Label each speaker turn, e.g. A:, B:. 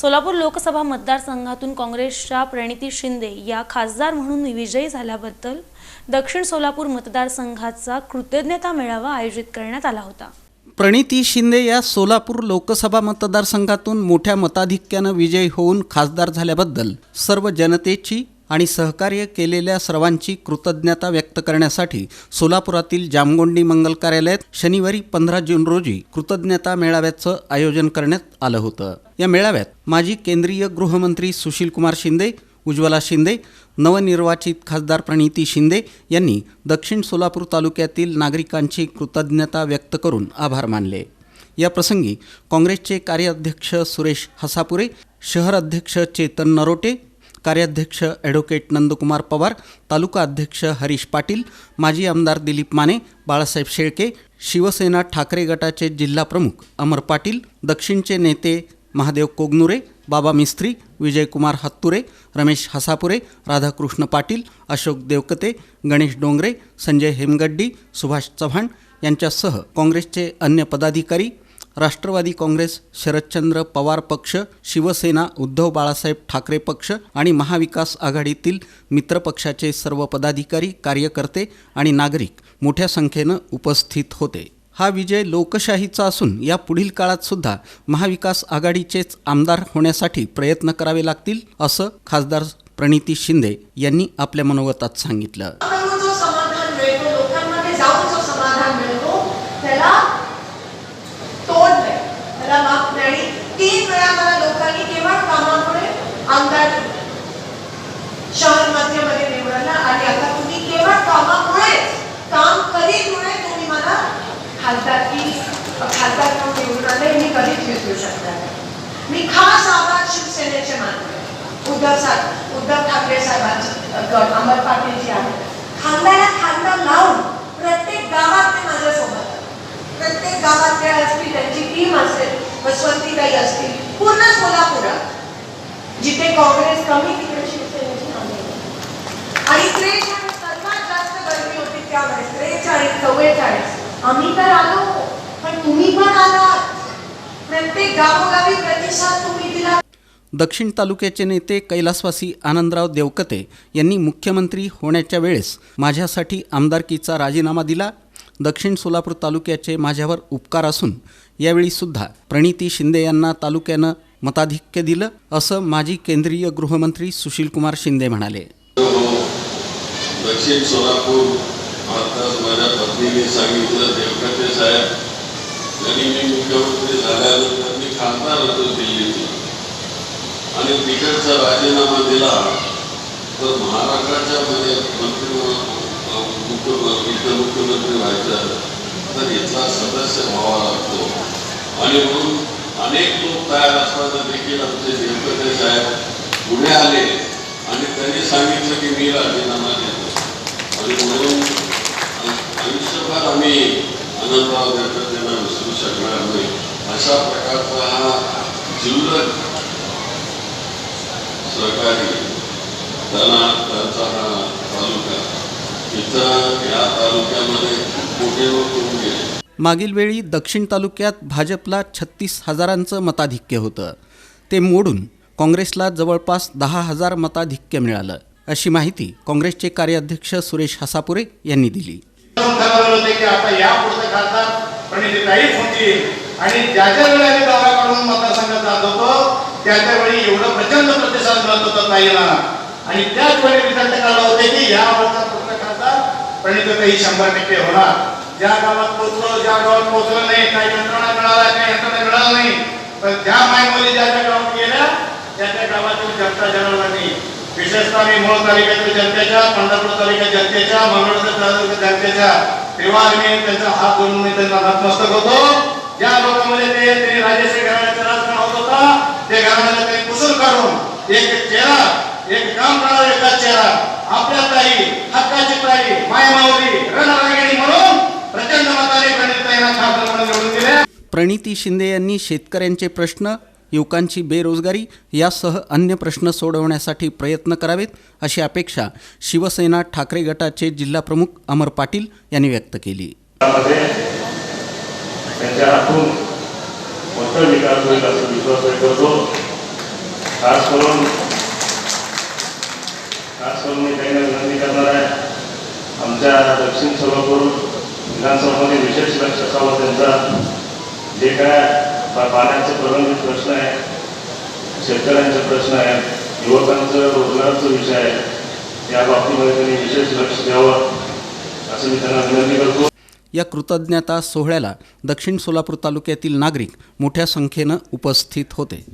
A: सोलापूर लोकसभा मतदारसंघातून काँग्रेसच्या प्रणिती शिंदे या खासदार म्हणून विजयी झाल्याबद्दल दक्षिण सोलापूर मतदारसंघाचा कृतज्ञता मेळावा आयोजित करण्यात आला होता.
B: प्रणिती शिंदे या सोलापूर लोकसभा मतदारसंघातून मोठ्या मताधिक्यानं विजयी होऊन खासदार झाल्याबद्दल सर्व जनतेची आणि सहकार्य केलेल्या सर्वांची कृतज्ञता व्यक्त करण्यासाठी सोलापुरातील जामगोंडी मंगल कार्यालयात शनिवारी पंधरा जून रोजी कृतज्ञता मेळाव्याचं आयोजन करण्यात आलं होतं. या मेळाव्यात माजी केंद्रीय गृहमंत्री सुशीलकुमार शिंदे उज्ज्वला शिंदे नवनिर्वाचित खासदार प्रणिती शिंदे यांनी दक्षिण सोलापूर तालुक्यातील नागरिकांची कृतज्ञता व्यक्त करून आभार मानले. या प्रसंगी काँग्रेसचे कार्याध्यक्ष सुरेश हसापुरे शहर अध्यक्ष चेतन नरोटे कार्याध्यक्ष ॲडव्होकेट नंदकुमार पवार तालुका अध्यक्ष हरीश पाटील माजी आमदार दिलीप माने बाळासाहेब शेळके शिवसेना ठाकरे गटाचे जिल्हा प्रमुख अमर पाटील दक्षिणचे नेते महादेव कोगनुरे बाबा मिस्त्री विजयकुमार हत्तुरे रमेश हसापुरे राधाकृष्ण पाटील अशोक देवकते गणेश डोंगरे संजय हेमगड्डी सुभाष चव्हाण यांच्यासह काँग्रेसचे अन्य पदाधिकारी राष्ट्रवादी काँग्रेस शरदचंद्र पवार पक्ष शिवसेना उद्धव बाळासाहेब ठाकरे पक्ष आणि महाविकास आघाडीतील मित्रपक्षाचे सर्व पदाधिकारी कार्यकर्ते आणि नागरिक मोठ्या संख्येनं उपस्थित होते. हा विजय लोकशाहीचा असून या पुढील काळात सुद्धा महाविकास आघाडीचेच आमदार होण्यासाठी प्रयत्न करावे लागतील असं खासदार प्रणिती शिंदे यांनी आपल्या मनोगतात सांगितलं
C: लोकांना जो समाधान मिळतो लोकांमध्ये जाऊन जो समाधान मिळतो त्याला तोड नाही त्याला माप नाही आणि तीन वेळा मला लोकांनी केवळ कामामुळे आमदार शहर मध्यमध्ये निवडला आणि आता तुम्ही केवळ कामामुळे काम करीमुळे तुम्ही मला खासदार की खासदार म्हणून निवडून आले मी कधीच विसरू शकणार मी खास आभार शिवसेनेचे मानते. उद्धव साहेब उद्धव ठाकरे साहेबांचे गट अमर पाटीलजी आहे खांद्याला खांदा लावून प्रत्येक गावात ते माझ्यासोबत प्रत्येक गावात ते असतील त्यांची टीम असेल बसवंतीताई असतील पूर्ण सोलापुरात जिथे काँग्रेस कमी तिकडे शिवसेनेची नावे आणि त्रेचाळीस सर्वात जास्त गर्दी होती त्यावेळेस त्रेचाळीस चव्वेचाळीस. आम्ही तर आलो पण तुम्ही पण आलात. प्रत्येक गावोगावी प्रतिसाद तुम्ही दिला.
B: दक्षिण तालुक्याचे नेते कैलासवासी आनंदराव देवकते यांनी मुख्यमंत्री होण्याच्या वेळेस माझ्यासाठी आमदारकीचा राजीनामा दिला. दक्षिण सोलापूर तालुक्याचे माझ्यावर उपकार असून यावेळीसुद्धा प्रणिती शिंदे यांना तालुक्यानं मताधिक्य दिलं असं माजी केंद्रीय गृहमंत्री सुशीलकुमार शिंदे म्हणाले.
D: दक्षिण सोलापूर आताच माझ्या पत्नीने सांगितलं देवकते साहेब यांनी मी मुख्यमंत्री झाल्यानंतर मी खासदार होतो दिल्लीतून. आणि तिकडचा राजीनामा दिला तर महाराष्ट्राच्या मध्ये मंत्री मुख्यमंत्री व्हायचं तर इथला सदस्य व्हावा लागतो. आणि म्हणून अनेक लोक तयार असताना देखील आमचे देवकते साहेब पुढे आले आणि त्यांनी सांगितलं की मी राजीनामा देतो. आणि म्हणून आयुष्यभर आम्ही आनंदराव देवकतेंना विसरू शकणार नाही. अशा प्रकारचा हा जिल्लक सहकारी त्यांना त्यांचा हा तालुका. इथं या तालुक्यामध्ये
B: मागील वेळी दक्षिण तालुक्यात भाजपला छत्तीस हजारांचं मताधिक्य होतं. ते मोडून काँग्रेसला जवळपास दहा हजार मताधिक्य मिळालं अशी माहिती काँग्रेसचे कार्याध्यक्ष सुरेश हसापुरे यांनी दिली.
E: आणि ज्या ज्या वेळेला आम्ही दौरा काढून मतदारसंघात जात होतो त्या त्यावेळी एवढं प्रचंड प्रतिसाद मिळत होता ताईला आणि त्याच वेळी रिझल्ट काढला होते की या वर्षात प्रणितीताई शंभर टक्के होणार. ज्या गावात पोहोचलो ज्या गावात पोहोचलो नाही काही यंत्रणा मिळाला काही यंत्रणा मिळाला नाही. पण ज्या मायमोली ज्या ज्या गावात गेल्या त्या त्या गावातील जनता जनावरांनी विशेषतः मी मूळ तालुक्यातील जनतेच्या पंढरपूर तालुक्यात जनतेच्या मंगळूर तालुक्यात जनतेच्या तेव्हा मी त्यांचा हात धरून मी त्यांना नतमस्तक होतो. ज्या लोकांमध्ये ते त्यांनी राजेश्री घराण्याचं राजकारण होत होता ते घराण्याला त्यांनी पुसून काढून एक चेहरा एक काम करणारा एकाच चेहरा आपल्या ताई हक्काची ताई मायमावली रणरागिणी म्हणून प्रचंड मताने प्रणित ताईंना खासदार म्हणून निवडून दिले.
B: प्रणिती शिंदे यांनी शेतकऱ्यांचे प्रश्न युवकांची बेरोजगारी यासह अन्य प्रश्न सोडवण्यासाठी प्रयत्न करावेत अशी अपेक्षा शिवसेना ठाकरे गटाचे जिल्हाप्रमुख अमर पाटील यांनी व्यक्त केली.
F: विकास होईल असा विश्वास व्यक्त करतो. खास करून खास मी काही ना विनंती करणार आहे. आमच्या दक्षिण सोलापूर विधानसभामध्ये विशेष लक्ष असावं त्यांचा. जे काय पाण्याचे प्रलंबित प्रश्न आहे शेतकऱ्यांचे प्रश्न आहेत युवकांचं रोजगाराचा विषय आहे या बाबतीमध्ये त्यांनी विशेष लक्ष द्यावं असं मी त्यांना विनंती करतो.
B: या कृतज्ञता सोहळ्याला दक्षिण सोलापूर तालुक्यातील नागरिक मोठ्या संख्येनं उपस्थित होते.